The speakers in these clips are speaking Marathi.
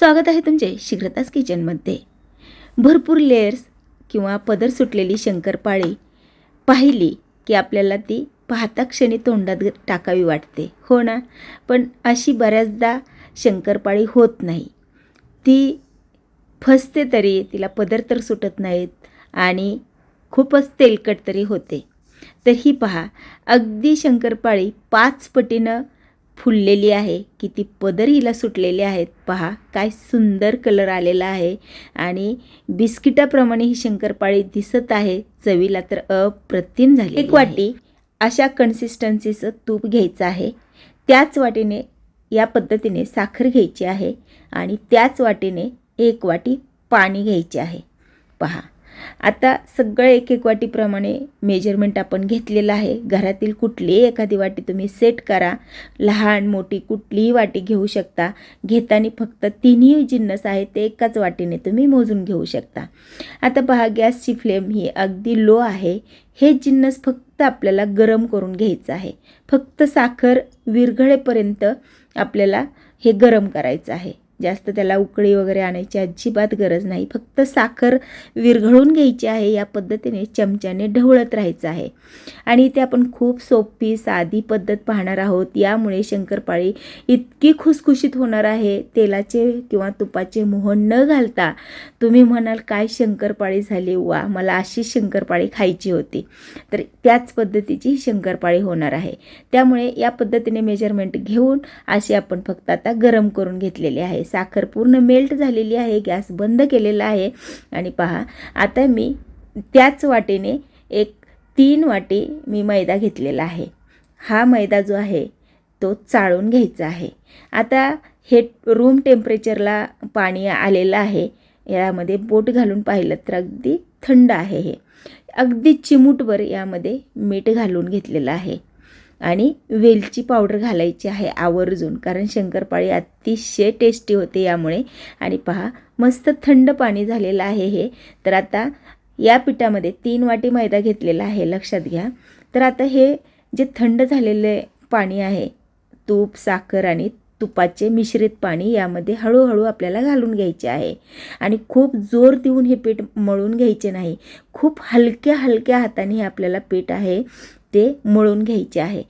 स्वागत आहे तुमचे शीघ्रताच किचनमध्ये भरपूर लेयर्स किंवा पदर सुटलेली शंकरपाळी पाहिली की आपल्याला ती पाहता क्षणी तोंडात टाकावी वाटते. हो ना? पण अशी बऱ्याचदा शंकरपाळी होत नाही. ती फसते तरी तिला पदर तर सुटत नाहीत आणि खूपच तेलकट तरी होते. तर ही पहा अगदी शंकरपाळी पाच पटीनं फुललेली आहे. किती पदर हिला सुटलेले आहेत. पहा काय सुंदर कलर आलेला आहे. आणि बिस्किटाप्रमाणे ही शंकरपाळी दिसत आहे. चवीला तर अप्रतिम झाली एक वाटी अशा कन्सिस्टन्सीचं तूप घ्यायचं आहे. त्याच वाटीने या पद्धतीने साखर घ्यायची आहे. आणि त्याच वाटीने एक वाटी पाणी घ्यायचे आहे. पहा. आता सगळं एक एक वाटीप्रमाणे मेजरमेंट आपण घेतलेलं आहे. घरातील कुठलीही एखादी वाटी तुम्ही सेट करा. लहान मोठी कुठलीही वाटी घेऊ शकता. घेताना फक्त तिन्ही जिन्नस आहे ते एकाच वाटीने तुम्ही मोजून घेऊ शकता. आता पहा गॅसची फ्लेम ही अगदी लो आहे. हे जिन्नस फक्त आपल्याला गरम करून घ्यायचं आहे. फक्त साखर विरघळेपर्यंत आपल्याला हे गरम करायचं आहे. जास्त त्याला उकळी वगैरे आणायची अजिबात गरज नाही. फक्त साखर विरघळून घ्यायची आहे या पद्धतीने चमच्याने ढवळत राहायचं आहे. आणि ते आपण खूप सोपी साधी पद्धत पाहणार आहोत. यामुळे शंकरपाळी इतकी खुसखुशीत होणार आहे. तेलाचे किंवा तुपाचे मोहन न घालता तुम्ही म्हणाल काय शंकरपाळी झाली वा मला अशी शंकरपाळी खायची होती. तर त्याच पद्धतीची शंकरपाळी होणार आहे. त्यामुळे या पद्धतीने मेजरमेंट घेऊन अशी आपण फक्त आता गरम करून घेतलेली आहे. साखर पूर्ण मेल्ट झालेली आहे गॅस बंद केलेला आहे. आणि पहा आता मी त्याच वाटेने एक तीन वाटी मी मैदा घेतलेला आहे. हा मैदा जो आहे तो चाळून घ्यायचा आहे. आता हे रूम टेम्परेचरला पाणी आलेलं आहे. यामध्ये बोट घालून पाहिलं तर अगदी थंड आहे हे. अगदी चिमूटवर यामध्ये मीठ घालून घेतलेलं आहे. आणि वेलची पावडर घालायची आहे आवर्जून कारण शंकरपाळी अतिशय टेस्टी होते यामुळे. आणि पहा मस्त थंड पाणी झालेलं आहे हे. तर आता या पिठामध्ये तीन वाटी मैदा घेतलेला आहे लक्षात घ्या. तर आता हे जे थंड झालेले पाणी आहे तूप साखर आणि तुपाचे मिश्रित पाणी यामध्ये हळूहळू आपल्याला घालून घ्यायचे आहे. आणि खूप जोर देऊन हे पीठ मळून घ्यायचे नाही. खूप हलक्या हलक्या हाताने हे आपल्याला पीठ आहे. ते मळून घ्यायचे आहे.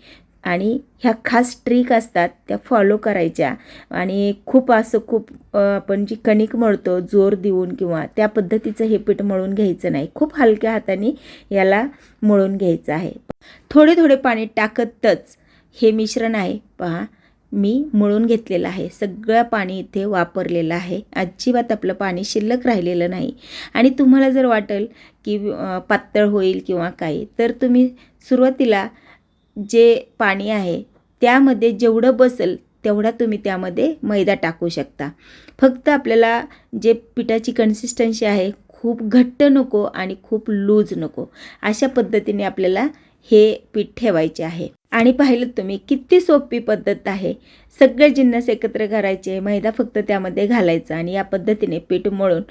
आणि ह्या खास ट्रिक असतात त्या फॉलो करायच्या. आणि खूप असं खूप आपण जी कणिक मळतो जोर देऊन किंवा त्या पद्धतीचं हे पीठ मळून घ्यायचं नाही. खूप हलक्या हाताने याला मळून घ्यायचं आहे. थोडे थोडे पाणी टाकतच हे मिश्रण आहे. पहा मी मळून घेतलेलं आहे. सगळं पाणी इथे वापरलेलं आहे. अजिबात आपलं पाणी शिल्लक राहिलेलं नाही. आणि तुम्हाला जर वाटेल की पातळ होईल किंवा काही तर तुम्ही सुरुवातीला जे पाणी आहे त्यामध्ये जेवढं बसेल तेवढा तुम्ही त्यामध्ये मैदा टाकू शकता. फक्त आपल्याला जे पिठाची कन्सिस्टन्सी आहे खूप घट्ट नको आणि खूप लूज नको. अशा पद्धतीने आपल्याला हे पीठ ठेवायचे आहे. आणि पाहिलं तुम्ही किती सोपी पद्धत आहे. सगळे जिन्नस एकत्र करायचे मैदा फक्त त्यामध्ये घालायचा आणि या पद्धतीने पीठ मळून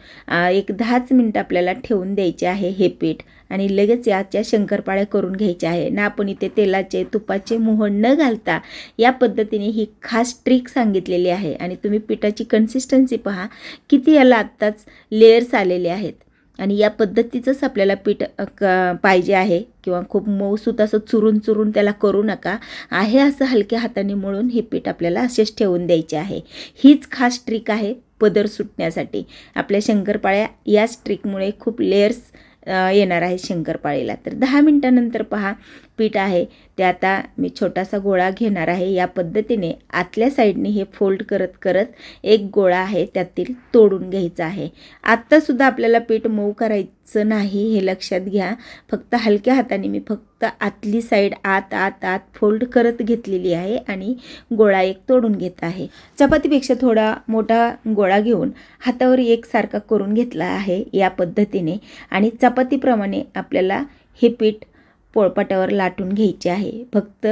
एक दहाच मिनटं आपल्याला ठेवून द्यायचे आहे हे पीठ. आणि लगेच याच्या शंकरपाळ्या करून घ्यायच्या आहे. ना आपण इथे तेलाचे तुपाचे मोहन न घालता या पद्धतीने ही खास ट्रिक सांगितलेली आहे. आणि तुम्ही पिठाची कन्सिस्टन्सी पहा किती याला आत्ताच लेयर्स आलेले आहेत. आणि या पद्धतीचंच आपल्याला पीठ क पाहिजे आहे. किंवा खूप मऊसूत असं चुरून चुरून त्याला करू नका. आहे असं हलक्या हाताने मळून हे पीठ आपल्याला असेच ठेवून द्यायचे आहे. हीच खास ट्रिक आहे पदर सुटण्यासाठी. आपल्या शंकरपाळ्या याच ट्रिकमुळे खूप लेयर्स येणार आहे शंकरपाळीला. तर दहा मिनटानंतर पहा पीठ आहे. ते आता मी छोटासा गोळा घेणार आहे. या पद्धतीने आतल्या साईडने हे फोल्ड करत करत एक गोळा आहे त्यातील तोडून घ्यायचा आहे. आत्तासुद्धा आपल्याला पीठ मऊ करायचं नाही हे लक्षात घ्या. फक्त हलक्या हाताने मी फक्त आतली साईड आत आत आत फोल्ड करत घेतलेली आहे आणि गोळा एक तोडून घेत आहे. चपातीपेक्षा थोडा मोठा गोळा घेऊन हातावर एकसारखा करून घेतला आहे या पद्धतीने आणि चपातीप्रमाणे आपल्याला हे पीठ पोळपाटावर लाटून घ्यायचे आहे. फक्त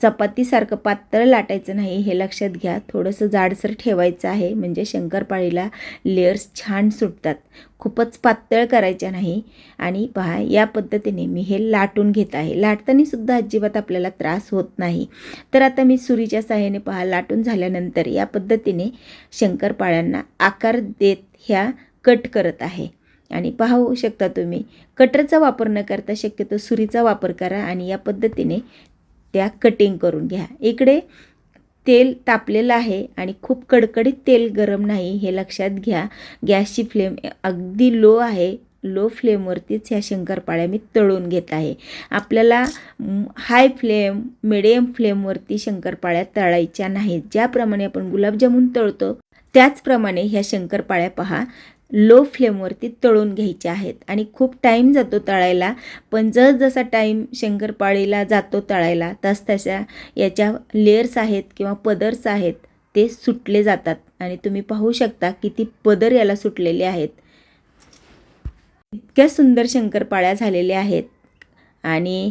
चपातीसारखं पातळ लाटायचं नाही हे लक्षात घ्या. थोडंसं जाडसर ठेवायचं आहे. म्हणजे शंकरपाळीला लेअर्स छान सुटतात. खूपच पातळ करायच्या नाही. आणि पहा या पद्धतीने मी हे लाटून घेत आहे. लाटतानासुद्धा अजिबात आपल्याला त्रास होत नाही. तर आता मी सुरीच्या सहाय्याने पहा लाटून झाल्यानंतर या पद्धतीने शंकरपाळ्यांना आकार देत ह्या कट करत आहे. आणि पाहू शकता तुम्ही कटरचा वापर न करता शक्यतो सुरीचा वापर करा आणि या पद्धतीने त्या कटिंग करून घ्या. इकडे तेल तापलेलं आहे आणि खूप कडकडीत तेल गरम नाही हे लक्षात घ्या. गॅसची फ्लेम अगदी लो आहे. लो फ्लेमवरतीच ह्या शंकरपाळ्या मी तळून घेत आहे. आपल्याला हाय फ्लेम मिडियम फ्लेमवरती शंकरपाळ्या तळायच्या नाहीत. ज्याप्रमाणे आपण गुलाबजामून तळतो त्याचप्रमाणे ह्या शंकरपाळ्या पहा. लो फ्लेमवरती तळून घ्यायच्या आहेत. आणि खूप टाईम जातो तळायला पण जसजसा टाईम शंकरपाळीला जातो तळायला तस तशा याच्या लेयर्स आहेत किंवा पदर्स आहेत ते सुटले जातात. आणि तुम्ही पाहू शकता किती पदर याला सुटलेले आहेत. इतक्या सुंदर शंकरपाळ्या झालेल्या आहेत. आणि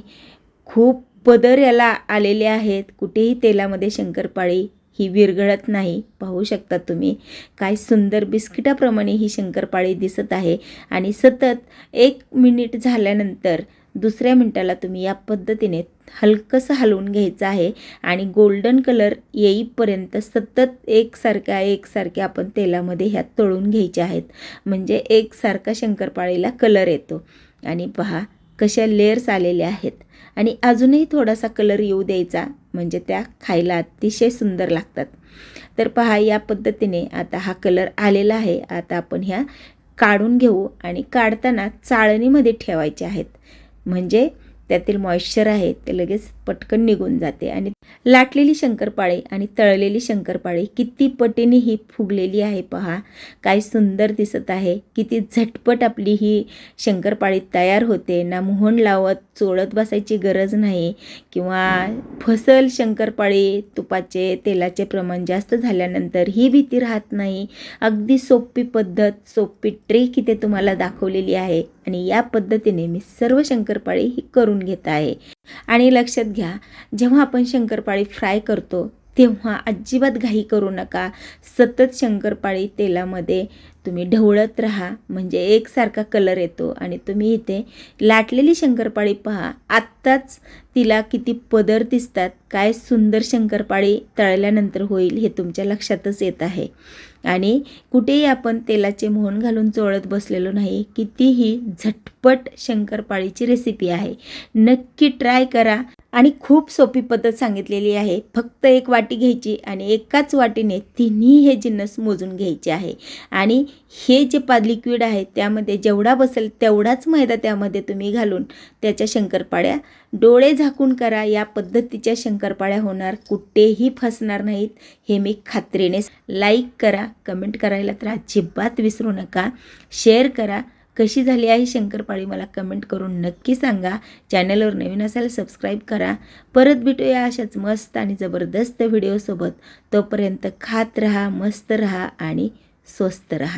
खूप पदर याला आलेले आहेत. कुठेही तेलामध्ये शंकरपाळी ही विरघळत नाही. पाहू शकता तुम्ही काय सुंदर बिस्किटाप्रमाणे ही शंकरपाळी दिसत आहे. आणि सतत एक मिनिट झाल्यानंतर दुसऱ्या मिनटाला तुम्ही या पद्धतीने हलकंसं हलवून घ्यायचं आहे. आणि गोल्डन कलर येईपर्यंत सतत एकसारख्या एकसारख्या आपण तेलामध्ये ह्या तळून घ्यायच्या आहेत. म्हणजे एकसारखा शंकरपाळीला कलर येतो. आणि पहा कशा लेअर्स आलेल्या आहेत. आणि अजूनही थोडासा कलर येऊ द्यायचा म्हणजे त्या खायला अतिशय सुंदर लागतात. तर पहा या पद्धतीने आता हा कलर आलेला आहे. आता आपण ह्या काढून घेऊ आणि काढताना चाळणीमध्ये ठेवायचे आहेत. म्हणजे त्यातील मॉइश्चर आहे ते लगेच पटकन निघून जाते. आणि लाटलेली शंकरपाळी आणि तळलेली शंकरपाळी किती पटीने ही फुगलेली आहे पहा. काय सुंदर दिसत आहे. किती झटपट आपली ही शंकरपाळी तयार होते. ना मोहन लावत चोळत बसायची गरज नाही. किंवा फसल शंकरपाळी तुपाचे तेलाचे प्रमाण जास्त झाल्यानंतर ही भीती राहत नाही. अगदी सोपी पद्धत सोपी ट्रिक इथे तुम्हाला दाखवलेली आहे. आणि या पद्धतीने मी सर्व शंकरपाळी ही करून घेत आहे. आणि लक्षात घ्या जेव्हा आपण शंकरपाळी फ्राय करतो तेव्हा अजिबात घाई करू नका. सतत शंकरपाळी तेलामध्ये तुम्ही ढवळत राहा म्हणजे एकसारखा कलर येतो आणि तुम्ही इथे लाटलेली शंकरपाळी पहा. आत्ताच तिला किती पदर दिसतात काय सुंदर शंकरपाळी तळल्यानंतर होईल हे तुमच्या लक्षातच येत आहे. आणि कुठेही आपण तेलाचे मोहन घालून चोळत बसलेलो नाही कितीही झटपट शंकरपाळीची रेसिपी आहे. नक्की ट्राय करा. आणि खूप सोपी पद्धत सांगितलेली आहे. फक्त एक वाटी घ्यायची आणि एकाच वाटीने तिन्ही हे जिन्नस मोजून घ्यायचे आहे. आणि हे जे पा लिक्विड आहे त्यामध्ये जेवढा बसेल तेवढाच मैदा त्यामध्ये तुम्ही घालून त्याच्या शंकरपाळ्या डोळे झाकून करा या पद्धतीच्या शंकरपाळ्या होणार. कुठेही फसणार नाहीत हे मी खात्रीने लाईक करा कमेंट करायला तर अजिबात विसरू नका. शेअर करा. कशी झाली आहे शंकरपाळी मला कमेंट करून नक्की सांगा. चॅनलवर नवीन असाल सबस्क्राईब करा. परत भेटूया अशाच मस्त आणि जबरदस्त व्हिडिओसोबत. तोपर्यंत खात रहा मस्त रहा आणि स्वस्त रहा.